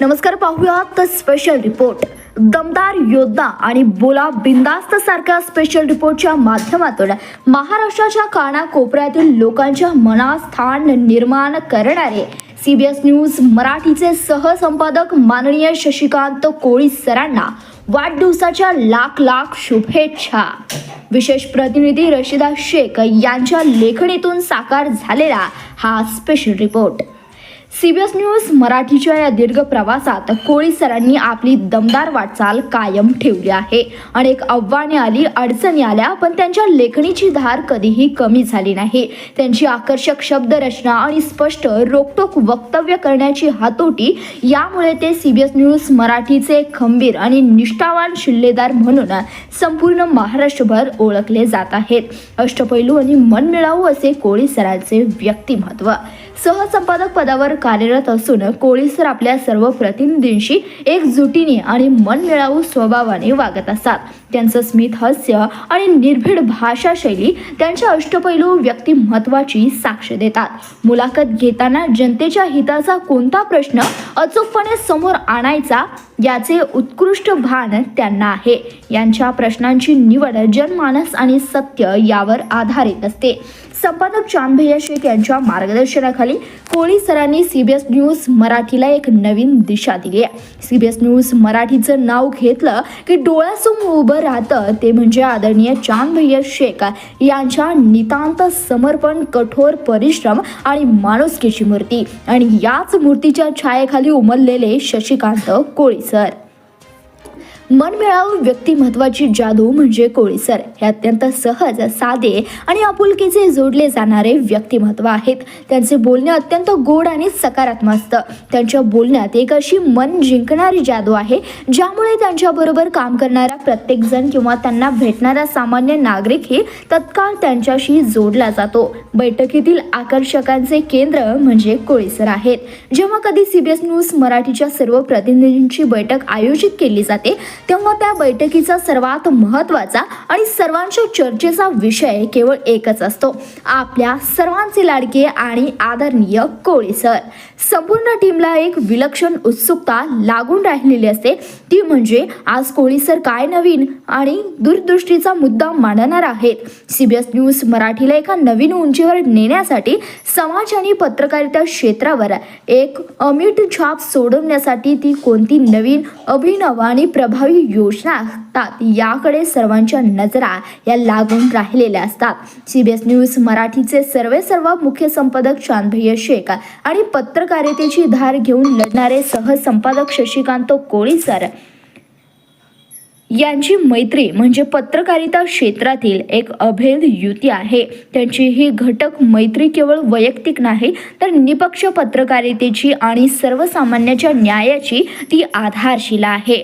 नमस्कार पाहूयात special report दमदार योद्धा आणि बोला बिंदास्त सारख्या स्पेशल रिपोर्टच्या माध्यमातून महाराष्ट्राच्या कानाकोपऱ्यातील लोकांच्या मनात स्थान निर्माण करणारे सीबीएस न्यूज मराठीचे सहसंपादक माननीय शशिकांत कोळी सरांना वाढदिवसाच्या लाख लाख शुभेच्छा. विशेष प्रतिनिधी रशिदा शेख यांच्या लेखणीतून साकार झालेला हा स्पेशल रिपोर्ट सीबीएस न्यूज मराठीच्या या दीर्घ प्रवासात कोळी सरांनी आपली दमदार वाटचाल कायम ठेवली आहे. अनेक आव्हाने आली अडचणी आल्या पण त्यांच्या लेखणीची धार कधीही कमी झाली नाही. त्यांची आकर्षक शब्दरचना आणि स्पष्ट रोकटोक वक्तव्य करण्याची हातोटी यामुळे ते सीबीएस न्यूज मराठीचे खंबीर आणि निष्ठावान शिल्लेदार म्हणून संपूर्ण महाराष्ट्रभर ओळखले जात आहेत. अष्टपैलू आणि मनमिळावू असे कोळी सरांचे व्यक्तिमत्व. सहसंपादक पदावर कार्यरत असून कोळीसर आपल्या सर्व प्रतिनिधींशी एकजुटीने आणि मनमिळावू स्वभावाने वागत असतात. त्यांचं स्मित हास्य आणि निर्भीड भाषा शैली त्यांच्या अष्टपैलू व्यक्तिमत्वाची साक्ष देतात. मुलाखत घेताना जनतेच्या हिताचा कोणता प्रश्न अचूकपणे समोर आणायचा याचे उत्कृष्ट भान त्यांना आहे. यांच्या प्रश्नांची निवड जनमानस आणि सत्य यावर आधारित असते. संपादक चांदभैया शेख यांच्या मार्गदर्शनाखाली कोळी सरांनी सीबीएस न्यूज मराठीला एक नवीन दिशा दिली आहे. सीबीएस न्यूज मराठीचं नाव घेतलं की डोळ्यासमोर उभं राहतं. ते म्हणजे आदरणीय चांदभैया शेख यांच्या नितांत समर्पण कठोर परिश्रम आणि माणुसकीची मूर्ती. आणि याच मूर्तीच्या छायेखाली उमललेले शशिकांत कोळी सर मनमिळावू व्यक्तिमत्वाची जादू म्हणजे कोळीसर. हे अत्यंत सहज साधे आणि आपुलकीचे जोडले जाणारे व्यक्तिमत्व आहेत. त्यांचे बोलणे अत्यंत गोड आणि सकारात्मक असतं. त्यांच्या बोलण्यात एक अशी मन जिंकणारी जादू आहे ज्यामुळे त्यांच्याबरोबर काम करणारा प्रत्येकजण किंवा त्यांना भेटणारा सामान्य नागरिकही तत्काळ त्यांच्याशी जोडला जातो. बैठकीतील आकर्षकांचे केंद्र म्हणजे कोळीसर आहेत. जेव्हा कधी सीबीएस न्यूज मराठीच्या सर्व प्रतिनिधींची बैठक आयोजित केली जाते तेव्हा त्या बैठकीचा सर्वात महत्त्वाचा आणि सर्वांच्या चर्चेचा विषय केवळ एकच असतो. आपल्या सर्वांचे लाडके आणि आदरणीय कोळी सर. संपूर्ण टीमला एक विलक्षण उत्सुकता लागून राहिलेली असते. ती म्हणजे आज कोळी सर काय नवीन आणि दूरदृष्टीचा मुद्दा मांडणार आहेत. सीबीएस न्यूज मराठीला एका नवीन उंचीवर नेण्यासाठी समाज आणि पत्रकारिता क्षेत्रावर एक अमिट छाप सोडवण्यासाठी ती कोणती नवीन अभिनव आणि प्रभावी योजना असतात याकडे सर्वांच्या नजरा या लागून राहिलेल्या असतात. सीबीएस न्यूज मराठीचे सर्वे सर्व मुख्य संपादक चांदभैया शेख आणि पत्रकारितेची धार घेऊन लढणारे सहसंपादक शशिकांत कोळी सर यांची मैत्री म्हणजे पत्रकारिता क्षेत्रातील एक अभेद युती आहे. त्यांची ही घटक मैत्री केवळ वैयक्तिक नाही तर निपक्ष पत्रकारितेची आणि सर्वसामान्याच्या न्यायाची ती आधारशिला आहे.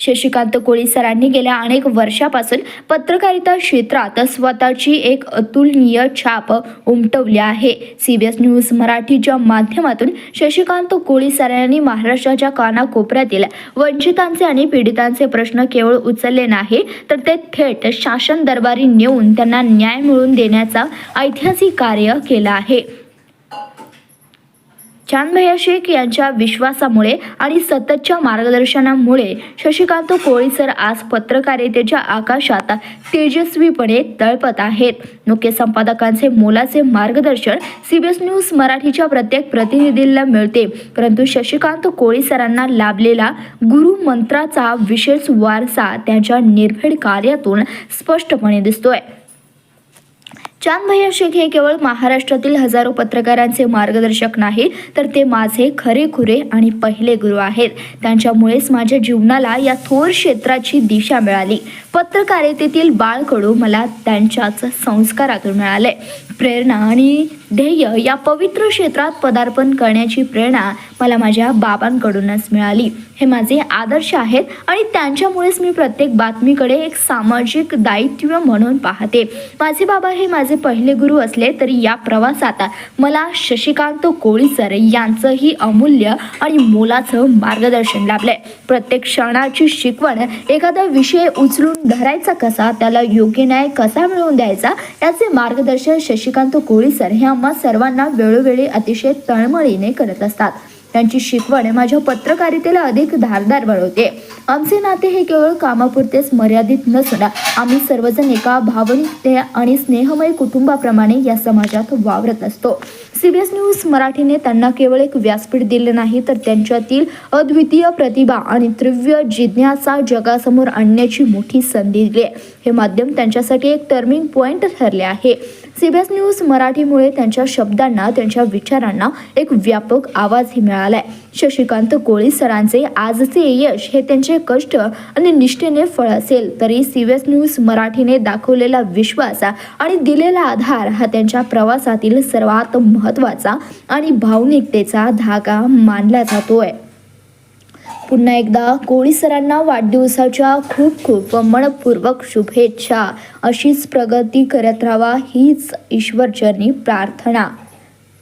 शशिकांत कोळी सरांनी गेल्या अनेक वर्षापासून पत्रकारिता क्षेत्रात स्वतःची एक अतुलनीय छाप उमटवली आहे. सीबीएस न्यूज मराठीच्या माध्यमातून शशिकांत कोळी सरांनी महाराष्ट्राच्या कानाकोपऱ्यातील वंचितांचे आणि पीडितांचे प्रश्न केवळ उचलले नाही तर ते थेट शासन दरबारी नेऊन त्यांना न्याय मिळवून देण्याचा ऐतिहासिक कार्य केलं आहे. चांदभैया शेख यांच्या विश्वासामुळे आणि सततच्या मार्गदर्शनामुळे शशिकांत कोळीसर आज पत्रकारितेच्या आकाशात तेजस्वीपणे तळपत आहेत. मुख्य संपादकांचे मोलाचे मार्गदर्शन सीबीएस न्यूज मराठीच्या प्रत्येक प्रतिनिधीला मिळते. परंतु शशिकांत कोळीसरांना लाभलेला गुरुमंत्राचा विशेष वारसा त्यांच्या निर्भीड कार्यातून स्पष्टपणे दिसतोय. चांदभैया शेख हे केवळ महाराष्ट्रातील हजारो पत्रकारांचे मार्गदर्शक नाही तर ते माझे खरेखुरे आणि पहिले गुरु आहेत. त्यांच्यामुळेच माझ्या जीवनाला या थोर क्षेत्राची दिशा मिळाली. पत्रकारितेतील बाळकडू मला त्यांच्याच संस्कारातून मिळाले. प्रेरणा आणि ध्येय या पवित्र क्षेत्रात पदार्पण करण्याची प्रेरणा मला माझ्या बाबांकडूनच मिळाली. हे माझे आदर्श आहेत आणि त्यांच्यामुळेच मी प्रत्येक बातमीकडे एक सामाजिक दायित्व म्हणून पाहते. माझे बाबा हे माझे पहिले गुरु असले तरी या प्रवासात मला शशिकांत कोळीसर यांचंही अमूल्य आणि मोलाचं मार्गदर्शन लाभलंय. प्रत्येक क्षणाची शिकवण एखादा विषय उचलून धरायचा कसा त्याला योग्य न्याय कसा मिळवून द्यायचा याचे मार्गदर्शन शशी शशिकांत कोळीसर हे आम्हा सर्वांना वेळोवेळी अतिशय तळमळीने करत असतात. त्यांची शिकवण माझ्या पत्रकारितेला अधिक धारदार बनवते. आमचे नाते हे केवळ कामापुरतेच मर्यादित नसून आम्ही सर्वजण एका भावनिकते आणि स्नेहमय कुटुंबाप्रमाणे या समाजात वावरत असतो. सीबीएस न्यूज मराठीने त्यांना केवळ एक व्यासपीठ दिले नाही तर त्यांच्यातील अद्वितीय प्रतिभा आणि तीव्र जिज्ञासा जगासमोर आणण्याची मोठी संधी दिली आहे. हे माध्यम त्यांच्यासाठी एक टर्निंग पॉइंट ठरले आहे. सीबीएस न्यूज मराठीमुळे त्यांच्या शब्दांना त्यांच्या विचारांना एक व्यापक आवाजही मिळालाय. शशिकांत कोळी सरांचे आजचे यश हे त्यांचे कष्ट आणि निष्ठेने फळ असेल तरी सीबीएस न्यूज मराठीने दाखवलेला विश्वास आणि दिलेला आधार हा त्यांच्या प्रवासातील सर्वात महत्त्वाचा आणि भावनिकतेचा धागा मानला जातोय. पुन्हा एकदा कोळी सरांना वाढदिवसाच्या खूप खूप मनपूर्वक शुभेच्छा. अशीच प्रगती करत राहावा हीच ईश्वरचरणी प्रार्थना.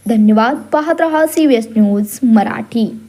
धन्यवाद. पाहत रहा सी न्यूज मराठी.